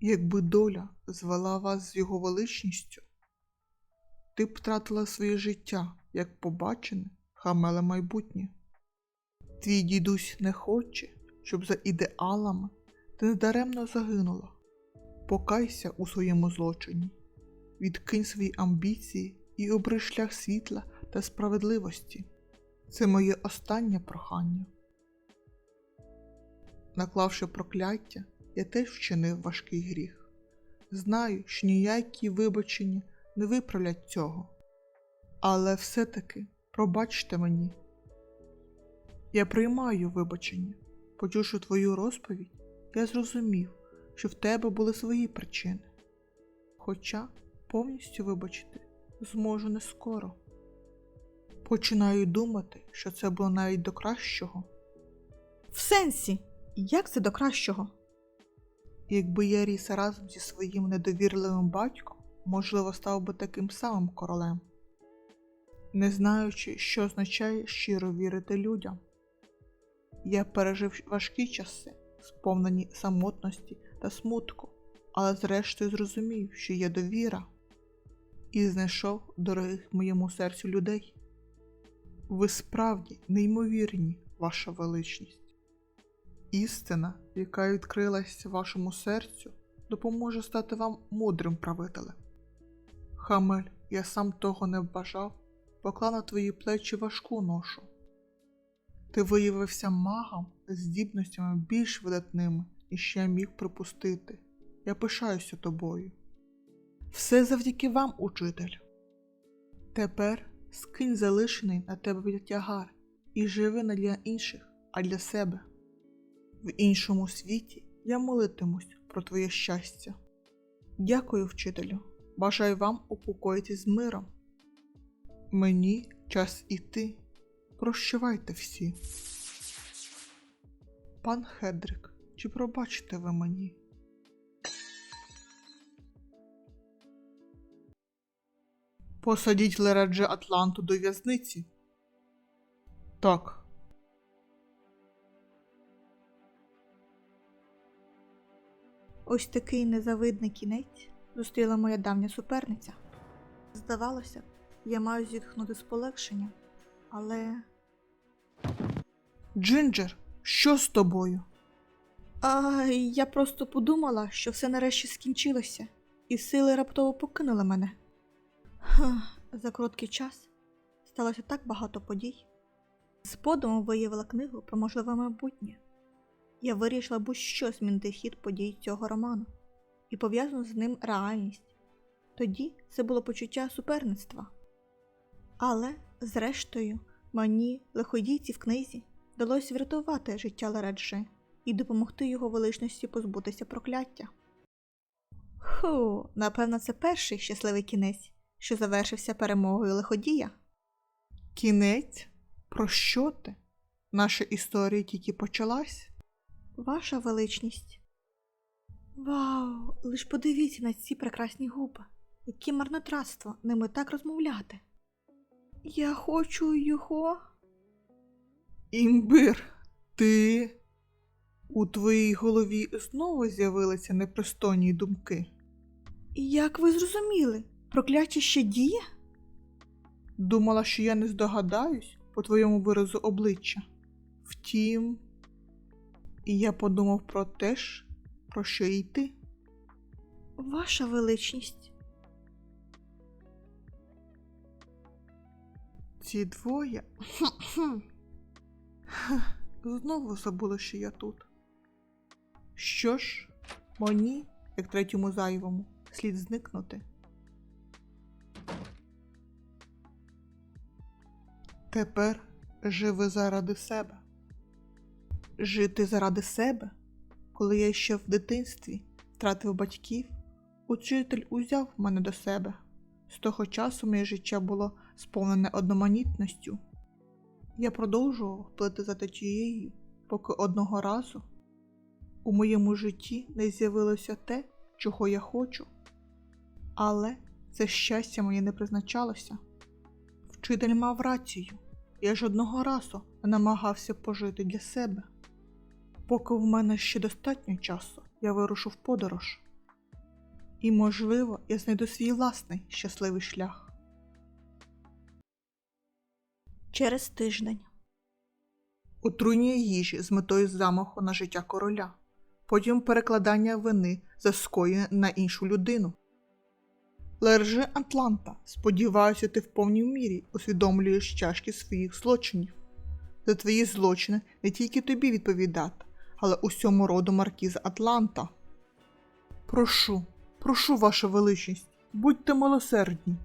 Якби доля звела вас з його величністю, ти б втратила своє життя, як побачене, хамеле майбутнє. Твій дідусь не хоче, щоб за ідеалами ти недаремно загинула. Покайся у своєму злочині, відкинь свої амбіції і обри шлях світла та справедливості. Це моє останнє прохання. Наклавши прокляття, я теж вчинив важкий гріх. Знаю, що ніякі вибачення не виправлять цього. Але все-таки пробачте мені. Я приймаю вибачення. Почувши твою розповідь, я зрозумів, що в тебе були свої причини. Хоча повністю вибачити зможу не скоро. Починаю думати, що це було навіть до кращого. В сенсі, як це до кращого? Якби я ріс разом зі своїм недовірливим батьком, можливо, став би таким самим королем, не знаючи, що означає щиро вірити людям. Я пережив важкі часи, сповнені самотності та смутку, але зрештою зрозумів, що є довіра, і знайшов дорогих моєму серцю людей. Ви справді неймовірні, ваша величність. Істина, яка відкрилась вашому серцю, допоможе стати вам мудрим правителем. Хамель, я сам того не бажав, поклав на твої плечі важку ношу. Ти виявився магом з здібностями більш видатними, ніж я міг припустити. Я пишаюся тобою. Все завдяки вам, учитель. Тепер скинь залишений на тебе тягар і живи не для інших, а для себе. В іншому світі я молитимусь про твоє щастя. Дякую, вчителю. Бажаю вам упокоїтись з миром. Мені час іти. Прощавайте всі. Пан Хедрик, чи пробачите ви мені? Посадіть Лерадже Атланту до в'язниці. Так. Ось такий незавидний кінець зустріла моя давня суперниця. Здавалося, я маю зітхнути з полегшенням, але. Джинджер, що з тобою? А я просто подумала, що все нарешті скінчилося, і сили раптово покинули мене. Ха, за короткий час сталося так багато подій. З подумом виявила книгу про можливе майбутнє. Я вирішила будь-що змінити хід подій цього роману і пов'язану з ним реальність. Тоді це було почуття суперництва. Але, зрештою, мені, лиходійці в книзі, вдалося врятувати життя Лераджи і допомогти його величності позбутися прокляття. Ху, напевно, це перший щасливий кінець, що завершився перемогою лиходія. Кінець? Про що ти? Наша історія тільки почалась? Ваша величність. Вау, лиш подивіться на ці прекрасні губи. Яке марнотратство ними так розмовляти. Я хочу його. Імбир, ти. У твоїй голові знову з'явилися непристойні думки. Як ви зрозуміли, прокляття ще діє? Думала, що я не здогадаюсь по твоєму виразу обличчя. Втім, і я подумав про те ж, про що й ти. Ваша величність. Ці двоє. Знову забула, що я тут. Що ж, мені, як третьому зайвому, слід зникнути. Тепер живи заради себе. Жити заради себе, коли я ще в дитинстві втратив батьків, учитель узяв мене до себе. З того часу моє життя було сповнене одноманітністю. Я продовжував плити за течією, поки одного разу у моєму житті не з'явилося те, чого я хочу. Але це щастя мені не призначалося. Вчитель мав рацію, я ж одного разу не намагався пожити для себе. Поки в мене ще достатньо часу, я вирушу в подорож. І, можливо, я знайду свій власний щасливий шлях. Через тиждень. Отруєння їжі з метою замаху на життя короля, потім перекладання вини за скоєне на іншу людину. Лержи Атланта, сподіваюся, ти в повній мірі усвідомлюєш тяжкі своїх злочинів. За твої злочини не тільки тобі відповідати, але усьому роду маркіза Атланта. Прошу, прошу, ваша величність, будьте милосердні.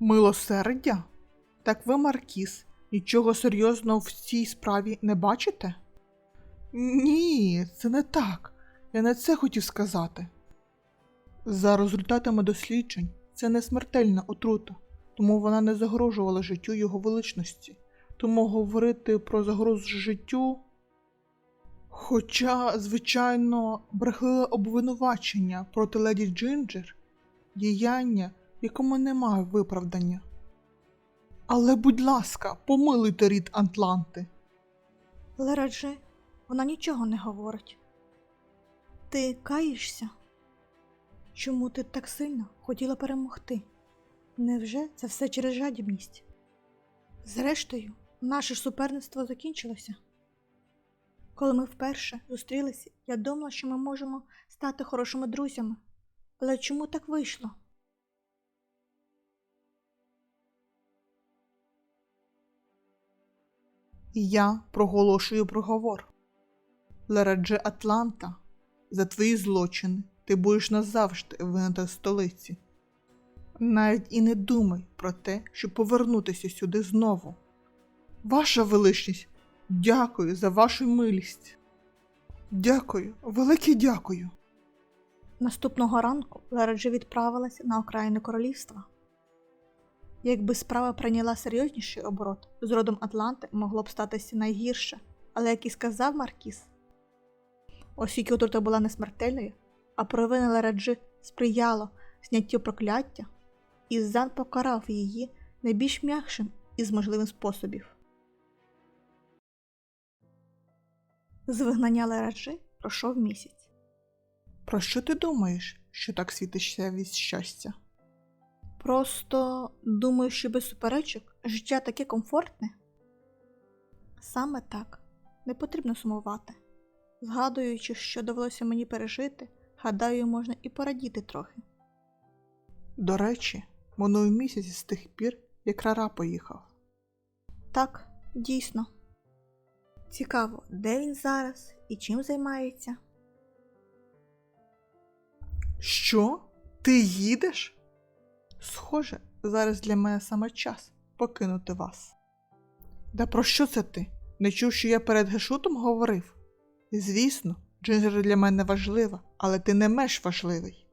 Милосердя? Так ви, Маркіз, нічого серйозного в цій справі не бачите? Ні, це не так. Я не це хотів сказати. За результатами досліджень, це не смертельна отрута, тому вона не загрожувала життю його величності. Тому говорити про загрозу життю. Хоча, звичайно, брехливе обвинувачення проти леді Джинджер діяння, якому немає виправдання. Але, будь ласка, помилуйте рід Атланти. Лераджи, вона нічого не говорить. Ти каєшся? Чому ти так сильно хотіла перемогти? Невже це все через жадібність? Зрештою, наше суперництво закінчилося. Коли ми вперше зустрілися, я думала, що ми можемо стати хорошими друзями. Але чому так вийшло? Я проголошую приговор. Лерадже Атланта, за твої злочини ти будеш назавжди винята в столиці. Навіть і не думай про те, щоб повернутися сюди знову. Ваша величність, дякую за вашу милість. Дякую, велике дякую. Наступного ранку Лераджи відправилася на окраїни королівства. Якби справа прийняла серйозніший оборот, з родом Атланти могло б статися найгірше, але як і сказав Маркіс, оскільки отрута була не смертельною, а провина Лераджи сприяло зняттю прокляття, Іззан покарав її найбільш м'якшим із можливих способів. З вигнання Лераджи пройшов місяць. Про що ти думаєш, що так світишся від щастя? Просто думаю, що без суперечок життя таке комфортне. Саме так, не потрібно сумувати. Згадуючи, що довелося мені пережити, гадаю, можна і порадіти трохи. До речі, минув місяць з тих пір, як Рара поїхав. Так, дійсно. Цікаво, де він зараз і чим займається. Що? Ти їдеш? Схоже, зараз для мене саме час покинути вас. Да про що це ти? Не чув, що я перед Гешутом говорив? Звісно, Джинджер для мене важлива, але ти не менш важливий.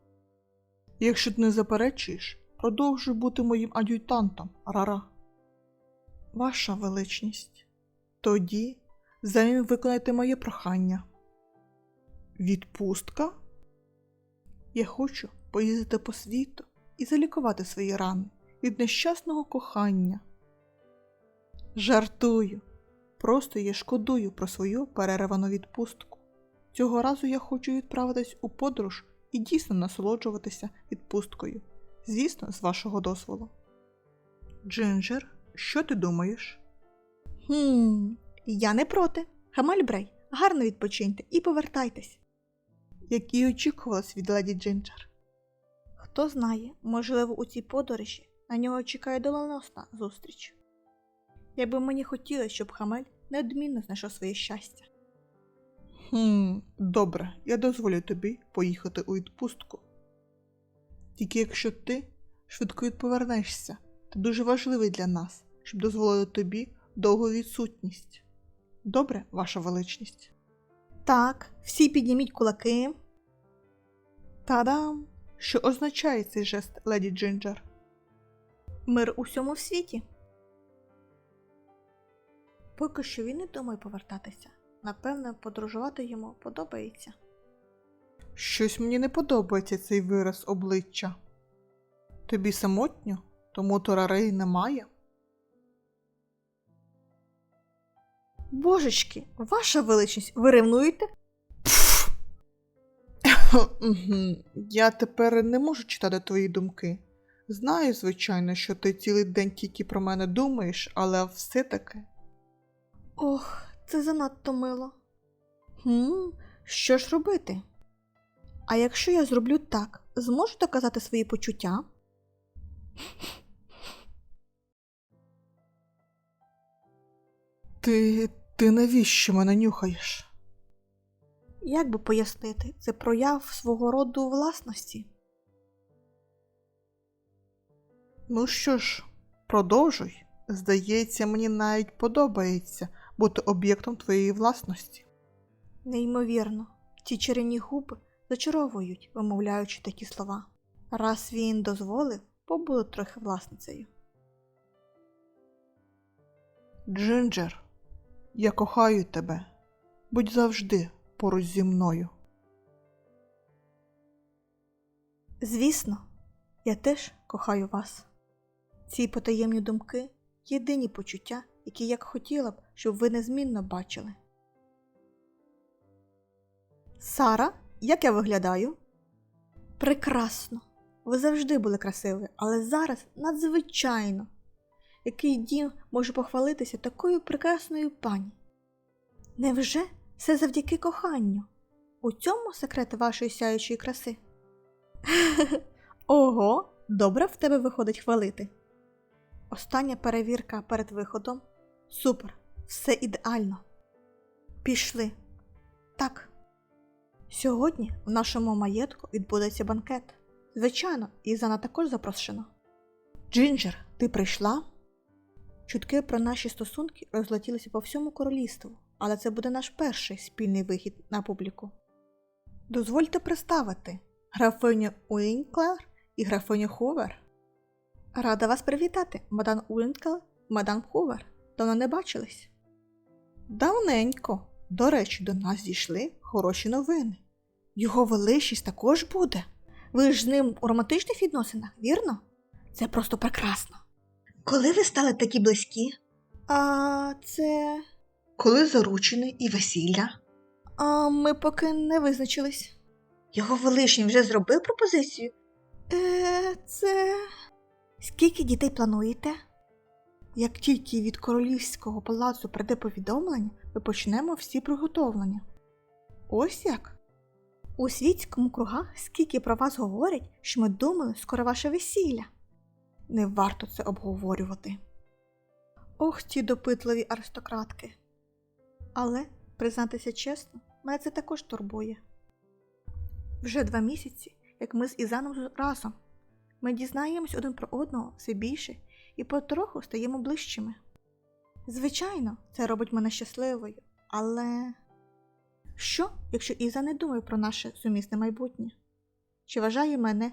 Якщо ти не заперечуєш, продовжуй бути моїм ад'ютантом, Рара. Ваша величність. Тоді замін виконайте моє прохання. Відпустка? Я хочу поїздити по світу і залікувати свої рани від нещасного кохання. Жартую, просто я шкодую про свою перервану відпустку. Цього разу я хочу відправитись у подорож і дійсно насолоджуватися відпусткою, звісно, з вашого дозволу. Джинджер, що ти думаєш? Хм, я не проти. Хамальбрей, гарно відпочиньте і повертайтесь. Як і очікувалось від леді Джинджер. Хто знає, можливо, у цій подорожі на нього чекає доленосна зустріч. Якби мені хотілося, щоб Хамель неодмінно знайшов своє щастя. Хм, добре, я дозволю тобі поїхати у відпустку. Тільки якщо ти швидко відповернешся, ти дуже важливий для нас, щоб дозволити тобі довгу відсутність. Добре, ваша величність. Так, всі підніміть кулаки. Та-дам! Що означає цей жест, леді Джинджер? Мир у всьому світі. Поки що він не думає повертатися. Напевно, подорожувати йому подобається. Щось мені не подобається цей вираз обличчя. Тобі самотньо, тому Торарей немає. Божечки, ваша величність, ви ревнуєте? Я тепер не можу читати твої думки. Знаю, звичайно, що ти цілий день тільки про мене думаєш, але все-таки. Ох, це занадто мило. Хм, що ж робити? А якщо я зроблю так, зможу доказати свої почуття? Ти. ти навіщо мене нюхаєш? Як би пояснити, це прояв свого роду власності. Ну що ж, продовжуй. Здається, мені навіть подобається бути об'єктом твоєї власності. Неймовірно, ці чарівні губи зачаровують, вимовляючи такі слова. Раз він дозволив, побуду трохи власницею. Джинджер, я кохаю тебе. Будь завжди поруч зі мною. Звісно, я теж кохаю вас. Ці потаємні думки єдині почуття, які як хотіла б, щоб ви незмінно бачили. Сара, як я виглядаю? Прекрасно. Ви завжди були красиві, але зараз надзвичайно. Який дім може похвалитися такою прекрасною пані? Невже все завдяки коханню? У цьому секрет вашої сяючої краси? Ого, добре в тебе виходить хвалити. Остання перевірка перед виходом. Супер, все ідеально. Пішли. Так. Сьогодні в нашому маєтку відбудеться банкет. Звичайно, Ізана також запрошена. Джинджер, ти прийшла? Чутки про наші стосунки розлетілися по всьому королівству, але це буде наш перший спільний вихід на публіку. Дозвольте представити графиню Уінклер і графиню Хувер. Рада вас привітати, мадан Уінкл, мадан Хувер. Давно не бачились. Давненько. До речі, до нас дійшли хороші новини. Його величність також буде. Ви ж з ним у романтичних відносинах, вірно? Це просто прекрасно. Коли ви стали такі близькі? А це. Коли заручений і весілля? А ми поки не визначились. Його величній вже зробив пропозицію? Е, це. Скільки дітей плануєте? Як тільки від королівського палацу прийде повідомлення, ми почнемо всі приготовлення. Ось як? У світському кругах скільки про вас говорять, що ми думали скоро ваше весілля. Не варто це обговорювати. Ох, ті допитливі аристократки. Але, признатися чесно, мене це також турбує. Вже два місяці, як ми з Ізаном разом. Ми дізнаємось один про одного все більше і потроху стаємо ближчими. Звичайно, це робить мене щасливою, але що, якщо Іза не думає про наше сумісне майбутнє? Чи вважає мене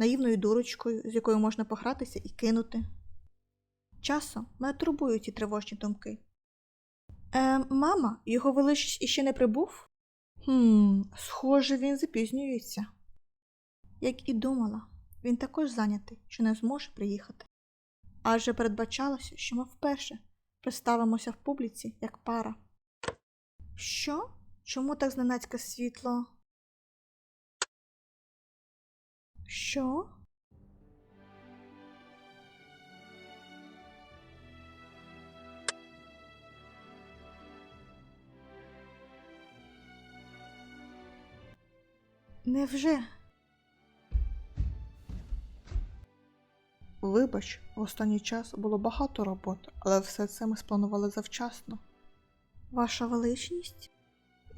наївною дурочкою, з якою можна погратися і кинути? Часом мене турбують ці тривожні думки. Е, мама, його величність іще не прибув? Хм, схоже, він запізнюється. Як і думала, він також зайнятий, що не зможе приїхати. Адже передбачалося, що ми вперше представимося в публіці як пара. Що? Чому так зненацька світло? Що? Невже? Вибач, в останній час було багато роботи, але все це ми спланували завчасно. Ваша величність?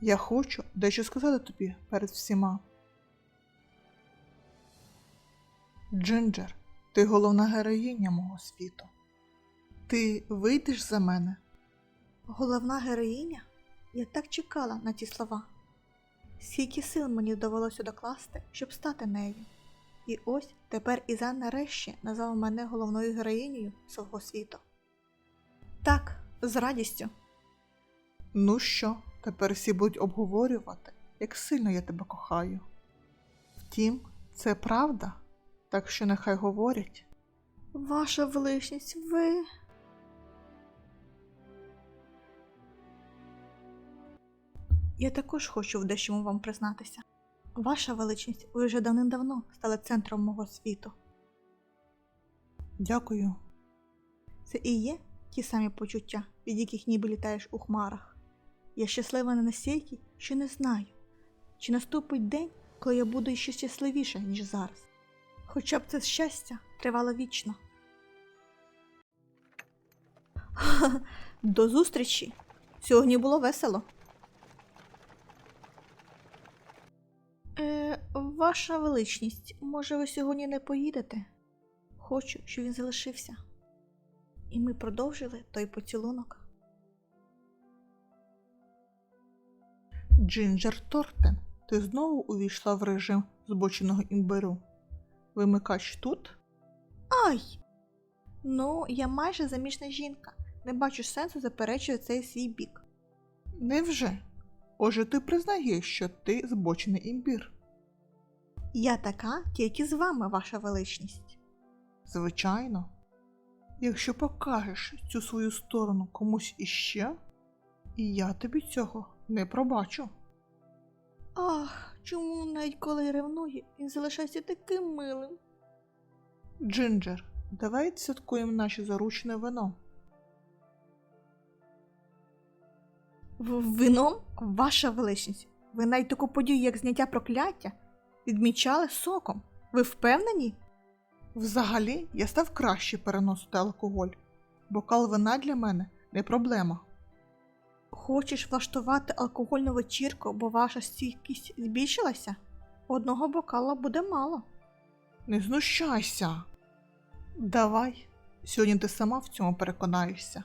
Я хочу дещо сказати тобі перед всіма. Джинджер, ти головна героїня мого світу. Ти вийдеш за мене? Головна героїня? Я так чекала на ті слова. Скільки сил мені довелося докласти, щоб стати нею. І ось тепер Ізан нарешті назвав мене головною героїнею свого світу. Так, з радістю. Ну що, тепер всі будуть обговорювати, як сильно я тебе кохаю. Втім, це правда, так що нехай говорять. Ваша величність, ви. Я також хочу в дещому вам признатися. Ваша величність, ви вже давним-давно стали центром мого світу. Дякую. Це і є ті самі почуття, від яких ніби літаєш у хмарах. Я щаслива не настільки, що не знаю, чи наступить день, коли я буду ще щасливіша, ніж зараз. Хоча б це щастя тривало вічно. До зустрічі! Сьогодні було весело. Е, ваша величність, може, ви сьогодні не поїдете? Хочу, щоб він залишився. І ми продовжили той поцілунок. Джинджер Тортен, ти знову увійшла в режим збоченого імбиру. Вимикач тут? Ай! Ну, я майже заміжна жінка. Не бачу сенсу заперечувати цей свій бік. Невже? Отже, ти признаєш, що ти збочений імбір. Я така тільки з вами, ваша величність. Звичайно. Якщо покажеш цю свою сторону комусь іще, і я тобі цього не пробачу. Ах, чому навіть коли ревнує, він залишається таким милим. Джинджер, давай святкуємо наше заручне вино. В- Вином, ваша величність, ви навіть таку подію, як зняття прокляття, відмічали соком. Ви впевнені? Взагалі, я став краще переносити алкоголь. Бокал вина для мене не проблема. Хочеш влаштувати алкогольну вечірку, бо ваша стійкість збільшилася? Одного бокала буде мало. Не знущайся. Давай, сьогодні ти сама в цьому переконаєшся.